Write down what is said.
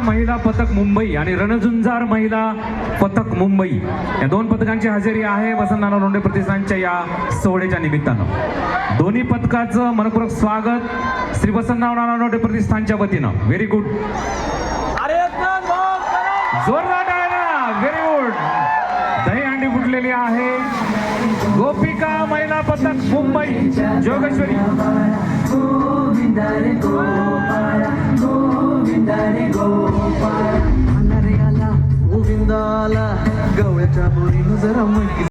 महिला पथक मुंबई आणि रणझुंजार महिला पथक मुंबई. या दोन पथकांची हजेरी आहे. वसंतनाना लोंढे प्रतिष्ठानच्या या सोहळ्याच्या निमित्तानं. दोन्ही पथकाचं मनपूर्वक स्वागत श्री वसंतनाना लोंढे प्रतिष्ठानच्या वतीनं. व्हेरी गुड जोरदार व्हेरी गुड दही अंडी फुटलेली आहे. गोपिका महिला पथक मुंबई. जोगेश्वरी. मला गवळ्याच्या बोरीनं जरा म्हटली